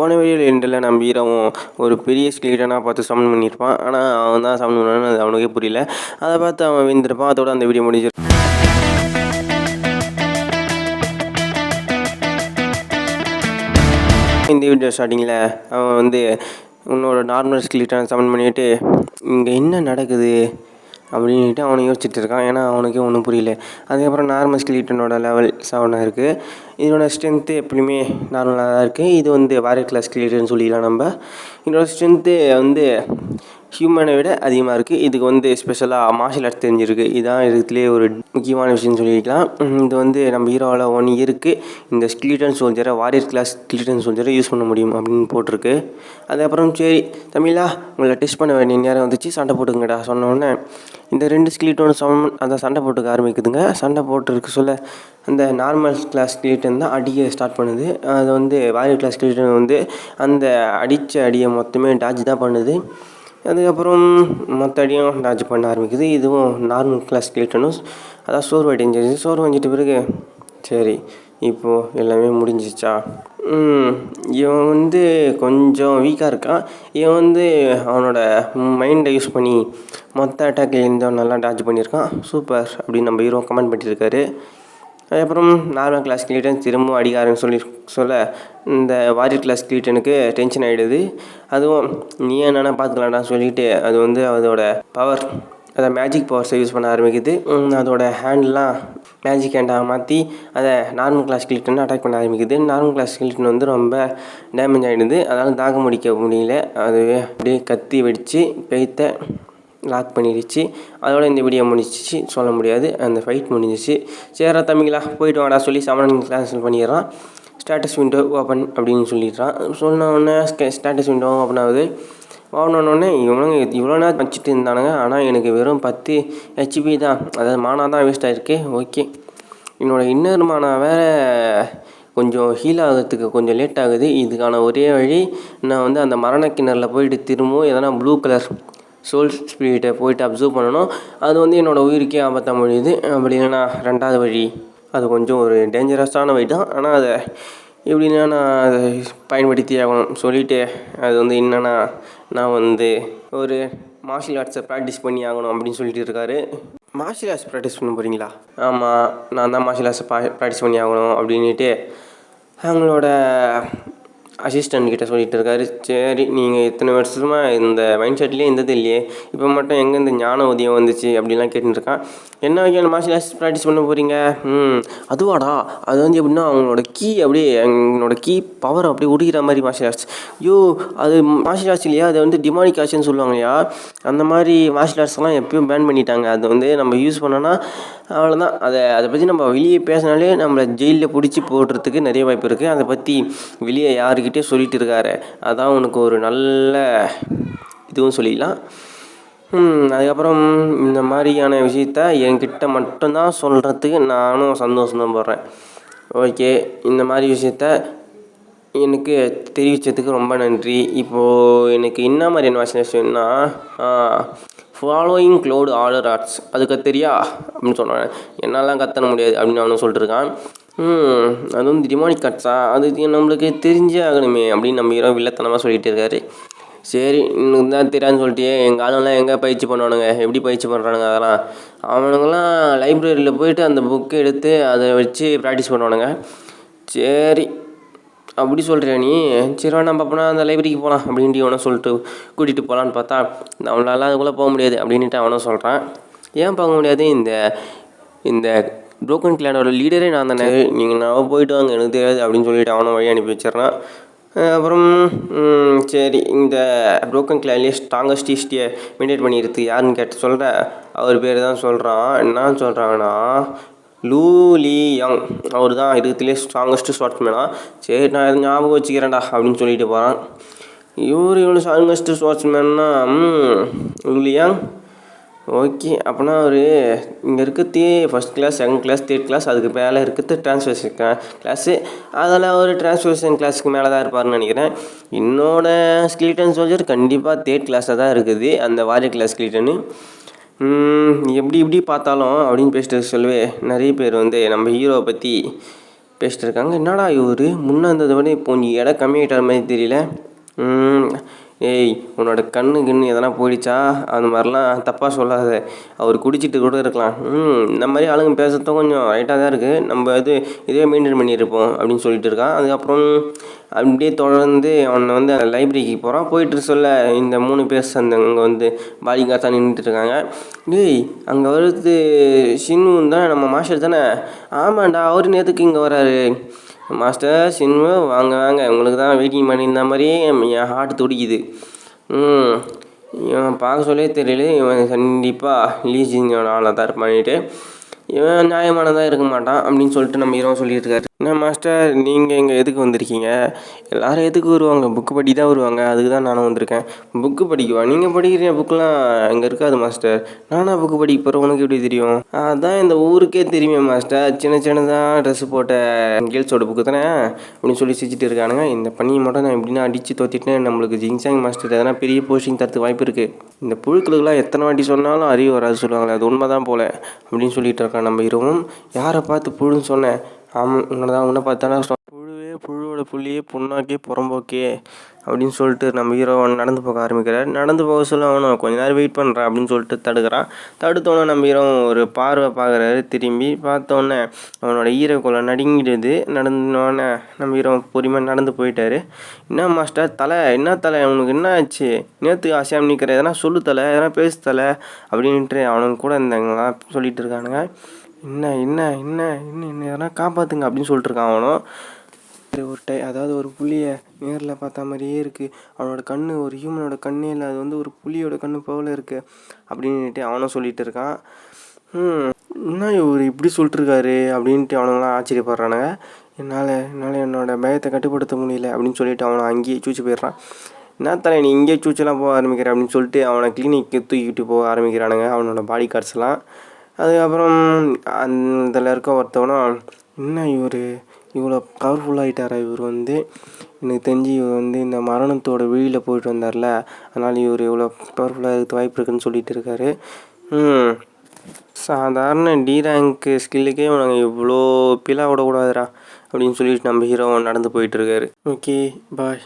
போன வீடியோவில் எண்டில் நம்ம வீரவும் ஒரு பெரிய ஸ்கெலிட்டனாக பார்த்து சமன் பண்ணியிருப்பான் ஆனால் அவன் தான் சமன் பண்ணான்னு அது அவனுக்கே புரியல. அதை பார்த்து அவன் விழுந்திருப்பான். அதோட அந்த வீடியோ முடிஞ்சிருப்பான் இந்த வீடியோ ஸ்டார்டிங்கில் அவன் வந்து உன்னோட நார்மல் ஸ்கிலிட்டான சமன் பண்ணிட்டு இங்கே என்ன நடக்குது? அப்படின்ட்டு அவனை யோசிச்சுட்டு இருக்கான். ஏன்னா அவனுக்கே ஒன்றும் புரியல. அதுக்கப்புறம் நார்மல் ஸ்கிலீட்டனோட லெவல் செவனாக இருக்குது இதோட ஸ்ட்ரென்த்து எப்பயுமே நார்மலாக தான் இருக்குது இது வந்து வாரியர் கிளாஸ் ஸ்கிலிட்டன்னு சொல்லிக்கலாம் நம்ம. இதோட ஸ்ட்ரென்த்து வந்து ஹியூமனை விட அதிகமாக இருக்குது இதுக்கு வந்து ஸ்பெஷலாக மார்ஷியல் ஆர்ட்ஸ் தெரிஞ்சிருக்கு. இதுதான் இதுலேயே ஒரு முக்கியமான விஷயம்னு சொல்லிக்கலாம் இது வந்து நம்ம ஹீரோவில் ஒன் இயருக்கு இந்த ஸ்கிலிட்டன் சோல்ஜரை வாரியர் கிளாஸ் ஸ்கிலிட்டன் சோல்ஜரை யூஸ் பண்ண முடியும் அப்படின்னு போட்டிருக்கு. அதுக்கப்புறம் சரி தமிழா உங்களை டெஸ்ட் பண்ண வேண்டிய நேரம் வந்துச்சு. சண்டை போட்டுங்கடா சொன்னோடனே இந்த ரெண்டு ஸ்கிலிட்டோட சமம் அதை சண்டை போட்டுக்க ஆரம்பிக்குதுங்க. சண்டை போட்டுருக்கு சொல்ல அந்த நார்மல் கிளாஸ் ஸ்கிலிட்டன் தான் அடிக்க ஸ்டார்ட் பண்ணுது. அது வந்து வாரியர் கிளாஸ் ஸ்கிலிட்டன் வந்து அந்த அடித்த அடியை மொத்தமே டாஜ் தான் பண்ணுது. அதுக்கப்புறம் மற்ற அடியும் டாஜ் பண்ண ஆரம்பிக்குது. இதுவும் நார்மல் கிளாஸ் ஸ்கெலிட்டனும் அதான் சோர்வு அடைஞ்சிருச்சு. சோர்வு அடைஞ்சிட்ட பிறகு சரி இப்போது எல்லாமே முடிஞ்சிச்சா இவன் வந்து கொஞ்சம் வீக்காக இருக்கான். இவன் வந்து அவனோட மைண்டை யூஸ் பண்ணி மொத்த அட்டாக்லேருந்து அவன் நல்லா டாஜ் பண்ணியிருக்கான். சூப்பர் அப்படின்னு நம்ம ஹீரோ கமெண்ட் பண்ணியிருக்காரு. அதுக்கப்புறம் நார்மல் கிளாஸ் கிளீட்டன் திரும்பவும் அடிக்காரன்னு சொல்லி சொல்ல இந்த வாரியர் கிளாஸ் கிளீட்டனுக்கு டென்ஷன் ஆகிடுது அதுவும் நீ என்னென்னா பார்த்துக்கலாம்டா சொல்லிட்டு அது வந்து அதோட பவர் அதை மேஜிக் பவர்ஸை யூஸ் பண்ண ஆரம்பிக்குது. அதோட ஹேண்ட்லாம் மேஜிக் ஹேண்டாக மாற்றி அதை நார்மல் கிளாஸ் கிளிட்டன் அட்டாக் பண்ண ஆரம்பிக்குது. நார்மல் கிளாஸ் கிளிட்டன் வந்து ரொம்ப டேமேஜ் ஆகிடுது அதனால் தாக்க முடிக்க முடியல. அதுவே அப்படியே கத்தி வெடித்து பெய்த்த லாக் பண்ணிடுச்சு. அதோட இந்த வீடியோ முடிஞ்சிச்சு. சொல்ல முடியாது. அந்த ஃபைட் முடிஞ்சிச்சு. சேரா தம்பிங்களா போயிட்டு வாடா சொல்லி சமணன் கேன்சல் பண்ணிடுறான். ஸ்டேட்டஸ் விண்டோ ஓப்பன் அப்படின்னு சொல்லிடுறான். சொன்ன உடனே ஸ்டேட்டஸ் விண்டோ ஓப்பன் ஆகுது. ஓப்பன் இவனுங்க இவ்வளோ நேரம் வச்சுட்டு இருந்தானுங்க. ஆனால் எனக்கு வெறும் பத்து ஹெச்பி தான். அதாவது மானா தான் வேஸ்ட் ஆகிருக்கு ஓகே என்னோட இன்னொரு மானா வேறு கொஞ்சம் ஹீல் ஆகிறதுக்கு கொஞ்சம் லேட் ஆகுது. இதுக்கான ஒரே வழி நான் வந்து அந்த மரண கிணறில் போயிட்டு திரும்பவும் எதனா ப்ளூ கலர் சோல் ஸ்பிரிட்டை போயிட்டு அப்சர்வ் பண்ணணும். அது வந்து என்னோடய உயிருக்கே ஆபத்தாக முடியுது. அப்படி இல்லைன்னா ரெண்டாவது வழி அது கொஞ்சம் ஒரு டேஞ்சரஸான வழி தான். ஆனால் அதை எப்படின்னா நான் அதை பயன்படுத்தி ஆகணும் சொல்லிவிட்டு அது வந்து என்னென்னா நான் வந்து ஒரு மார்ஷியல் ஆர்ட்ஸை ப்ராக்டிஸ் பண்ணி ஆகணும் அப்படின்னு சொல்லிட்டு இருக்காரு. மார்ஷியல் ஆர்ட்ஸ் ப்ராக்டிஸ் பண்ண போகிறீங்களா ஆமாம் நான் தான் மார்ஷியல் ஆர்ட்ஸை ப்ராக்டிஸ் பண்ணி ஆகணும் அப்படின்ட்டு அவங்களோட அசிஸ்டன்ட் கிட்ட சொல்லிட்டு இருக்காரு சரி நீங்கள் இத்தனை வருஷமாக இந்த மைண்ட் செட்லேயே இருந்தது இல்லையே. இப்போ மட்டும் எங்கே இந்த ஞான உதயம் வந்துச்சு அப்படின்லாம் கேட்டுருக்கான் என்ன வகையான மார்ஷியல் ஆர்ட்ஸ் ப்ராக்டிஸ் பண்ண போகிறீங்க ம் அதுவாடா. அது வந்து எப்படின்னா அவங்களோட கீ அப்படியே என்னோட கீ பவர் அப்படியே உடிக்கிற மாதிரி மார்ஷியல் ஆர்ட்ஸ் ஐயோ அது மார்ஷியல் ஆர்ட்ஸ் இல்லையா? அது வந்து டிமானிக் ஆர்ட்ஸ்னு சொல்லுவாங்க இல்லையா? அந்த மாதிரி மார்ஷியல் ஆர்ட்ஸ்லாம் எப்பயும் பேன் பண்ணிட்டாங்க. அது வந்து நம்ம யூஸ் பண்ணோன்னா அவ்வளோதான் அதை அதை பற்றி நம்ம வெளியே பேசினாலே நம்மளை ஜெயிலில் பிடிச்சி போடுறதுக்கு நிறைய வாய்ப்பு இருக்குது அதை பற்றி வெளியே யாருக்கு சொல்லிட்டு இருக்காரு. அதான் உனக்கு ஒரு நல்ல இதுவும் சொல்லிடலாம். அதுக்கப்புறம் இந்த மாதிரியான விஷயத்த என்கிட்ட மட்டும்தான் சொல்கிறதுக்கு நானும் சந்தோஷம் போடுறேன். ஓகே இந்த மாதிரி விஷயத்த எனக்கு தெரிவித்ததுக்கு ரொம்ப நன்றி. இப்போது எனக்கு என்ன மாதிரியான வாசினேஷன்னா ஃபாலோயிங் க்ளோடு ஆர்டர் ஆர்ட்ஸ் அது தெரியா? அப்படின்னு சொன்னான் என்னெல்லாம் கத்தன முடியாது அப்படின்னு அவனும் சொல்லிட்டுருக்கான் ம் அது வந்து டிமானிக் கட்ஸா அது நம்மளுக்கு தெரிஞ்சே ஆகணுமே அப்படின்னு நம்ம ஹீரோ வில்லத்தனமாக சொல்லிட்டு இருக்காரு. சரி இன்னும் தான் தெரியாதுன்னு சொல்லிட்டு எங்கள் ஆளுங்கெல்லாம் எங்கே பயிற்சி பண்ணுவானுங்க? எப்படி பயிற்சி பண்ணுறானுங்க அதெல்லாம்? அவனுங்கெல்லாம் லைப்ரரியில் போயிட்டு அந்த புக்கு எடுத்து அதை வச்சு ப்ராக்டிஸ் பண்ணுவானுங்க. சரி அப்படி சொல்கிறியா நீ? சரி நம்ம அப்போனா அந்த லைப்ரரிக்கு போகலாம் அப்படின்ட்டு இவனை சொல்லிட்டு கூட்டிகிட்டு போகலான்னு பார்த்தா நம்மளால அதுக்குள்ளே போக முடியாது அப்படின்ட்டு அவனும் சொல்கிறான் ஏன் போக முடியாது? இந்த இந்த ப்ரோக்கன் கிளானோட லீடரே நான் தானே நீங்கள் நான் போயிட்டு வாங்க எனக்கு தெரியாது அப்படின்னு சொல்லிட்டு அவனை வழி அனுப்பி வச்சிடறான். அப்புறம் சரி இந்த ப்ரோக்கன் கிளான்லேயே ஸ்ட்ராங்கஸ்ட் ஈஸ்டியை மெயின்டைன் பண்ணிடுறது யாருன்னு கேட்டு சொல்கிறேன் அவர் பேர் தான் சொல்கிறான் என்ன சொல்கிறாங்கன்னா லூ அவர் தான் இருக்கிறதுலே ஸ்ட்ராங்கஸ்ட்டு ஸ்வாட்ஸ்மேனா சரி நான் இதை ஞாபகம் வச்சுக்கிறேன்டா அப்படின்னு சொல்லிட்டு போகிறான் இவர் இவ்வளோ ஸ்ட்ராங்கஸ்ட்டு ஸ்வாட்ஸ்மேன்னா ம் ஓகே அப்போனா அவர் இங்கே இருக்கிறது first class second class third class அதுக்கு மேலே இருக்கிறது ட்ரான்ஸ்ஃபர்ஷன் கிளாஸு அதெல்லாம் அவர் ட்ரான்ஸ்ஃபர்ஷன் கிளாஸுக்கு மேலே தான் இருப்பார்னு நினைக்கிறேன். என்னோட ஸ்கிலிட்டன் சோல்ஜர் கண்டிப்பாக தேர்ட் கிளாஸாக தான் இருக்குது அந்த வாரிய கிளாஸ் ஸ்கிலிட்டனு எப்படி இப்படி பார்த்தாலும் அப்படின்னு பேசிட்டு சொல்லவே நிறைய பேர் வந்து நம்ம ஹீரோவை பற்றி பேசிட்டு இருக்காங்க. என்னடா இவர்? முன்னே இருந்ததை விட இப்போ கொஞ்சம் எடை கம்மியாகிட்டார் மாதிரி தெரியல. ஏய் உன்னோட கண்ணு கிண்ணு எதனா போயிடுச்சா? அந்த மாதிரிலாம் தப்பாக சொல்லாத. அவர் குடிச்சிட்டு கூட இருக்கலாம். ம் இந்த மாதிரி ஆளுங்க பேசுறதும் கொஞ்சம் ரைட்டாக தான் இருக்குது நம்ம இது இதே மெயின்டைன் பண்ணியிருப்போம் அப்படின்னு சொல்லிட்டு இருக்கான். அதுக்கப்புறம் அப்படியே தொடர்ந்து அவனை வந்து அந்த லைப்ரரிக்கு போகிறான் போயிட்டு சொல்ல இந்த மூணு பேர் அந்த அங்கே வந்து பாடி நின்றுட்டு இருக்காங்க. டேய் அங்கே வருது ஷின்னு தான் நம்ம மாஸ்டர் தானே? ஆமாண்டா அவர் நேற்றுக்கு இங்கே வராரு. மாஸ்டர் சின்மு வாங்க வாங்க. உங்களுக்கு தான் வெயிட்டிங் பண்ணியிருந்த மாதிரியே என் ஹார்ட் துடிக்குது. ம். இவன் பார்க்க சொல்லே தெரியல இவன் கண்டிப்பாக லீசிங்கோட ஆளாக தான் இருப்பான்ட்டு. இவன் நியாயமானதாக இருக்க மாட்டான் அப்படின்னு சொல்லிட்டு நம்ம ஹீரோ சொல்லிட்டு இருக்காரு. என்ன மாஸ்டர் நீங்கள் இங்கே எதுக்கு வந்திருக்கீங்க? எல்லோரும் எதுக்கு வருவாங்க? புக்கு படி தான் வருவாங்க. அதுக்கு தான் நானும் வந்திருக்கேன். புக்கு படிக்கவா? நீங்கள் படிக்கிற புக்கெலாம் இங்கே இருக்காது மாஸ்டர். நானாக புக்கு படிக்க போகிறேன் உனக்கு எப்படி தெரியும்? அதான் இந்த ஊருக்கே தெரியுமே மாஸ்டர். சின்ன சின்னதாக ட்ரெஸ் போட்ட கேர்ள்ஸோட புக்கு தானே? அப்படின்னு சொல்லி சிரிச்சிட்டு இருக்கானுங்க. இந்த பண்ணியை மட்டும் நான் எப்படின்னா அடித்து தோத்திட்டேன். நம்மளுக்கு ஜிங்சாங் மாஸ்டர். எதனா பெரிய போஸ்டிங் தரத்துக்கு வாய்ப்பு இருக்குது இந்த புழுக்களுக்கெல்லாம் எத்தனை வாட்டி சொன்னாலும் அறிவு வராது சொல்லுவாங்களே அது உண்மை தான் போல. அப்படின்னு சொல்லிட்டு இருக்கான் நம்ம இரவும். யாரை பார்த்து புழுன்னு சொன்னேன் ஆமாம் உன்னை தான் உன்னை பார்த்தானே புழுவே புழுவோட புள்ளியே புண்ணாக்கே புறம்போக்கே அப்படின்னு சொல்லிட்டு நம்ம ஹீரோ நடந்து போக ஆரம்பிக்கிறார். நடந்து போக சொல்ல அவனும் கொஞ்ச நேரம் வெயிட் பண்ணுறான் அப்படின்னு சொல்லிட்டு தடுக்கிறான். தடுத்தோன்னே நம்ம ஹீரோ ஒரு பார்வை பார்க்குறாரு. திரும்பி பார்த்தோன்னே அவனோட ஈரக்குள்ள நடுங்கிடுது. நடந்தோடனே நம்ம ஹீரோ பொறுமையாக நடந்து போயிட்டாரு. என்ன மாஸ்டர் தலை? என்ன தலை? உனக்கு என்ன ஆச்சு? நேற்று ஆசையாக நிற்கிற எதனா சொல்லு தலை? எதனா பேசு தலை? அப்படின்ட்டு அவனுங்க கூட இருந்தாங்களாம் சொல்லிட்டு இருக்கானுங்க. என்ன என்ன என்ன என்ன என்ன எதனா காப்பாற்றுங்க அப்படின்னு சொல்லிட்டு இருக்கான் அவனும் ஒரு டை அதாவது ஒரு புலியை நேரில் பார்த்த மாதிரியே இருக்குது அவனோட கண் ஒரு ஹியூமனோட கண்ணே இல்லை. அது வந்து ஒரு புளியோட கண் போல இருக்குது அப்படின்ட்டு அவனும் சொல்லிட்டு இருக்கான் என்ன இவர் இப்படி சொல்லிட்டுருக்காரு? அப்படின்ட்டு அவனுங்களாம் ஆச்சரியப்படுறானுங்க. என்னால் என்னால் என்னோட பயத்தை கட்டுப்படுத்த முடியல அப்படின்னு சொல்லிட்டு அவனை அங்கேயே சூச்சு போயிடுறான். என்ன தலை நீ இங்கேயே சூச்செல்லாம் போக ஆரம்பிக்கிற? அப்படின்னு சொல்லிட்டு அவனை கிளினிக்கு தூக்கிட்டு போக ஆரம்பிக்கிறானுங்க. அவனோட பாடி கார்ட்ஸ்லாம் அதுக்கப்புறம் அந்த இதில் இருக்க ஒருத்தவனும் என்ன இவர்? இவ்வளோ பவர்ஃபுல்லாகிட்டாரா இவர் வந்து? எனக்கு தெரிஞ்சு இவர் வந்து இந்த மரணத்தோட வெளியில் போயிட்டு வந்தார்ல. அதனால் இவர் இவ்வளோ பவர்ஃபுல்லாக இருக்க வாய்ப்பு இருக்குதுன்னு சொல்லிட்டு இருக்காரு. சாதாரண டி ரேங்க்கு ஸ்கில்லுக்கே இவனுங்க இவ்வளோ பிலா விடக்கூடாதுடா. அப்படின்னு சொல்லிட்டு நம்ம ஹீரோ நடந்து போயிட்டு இருக்காரு. Okay bye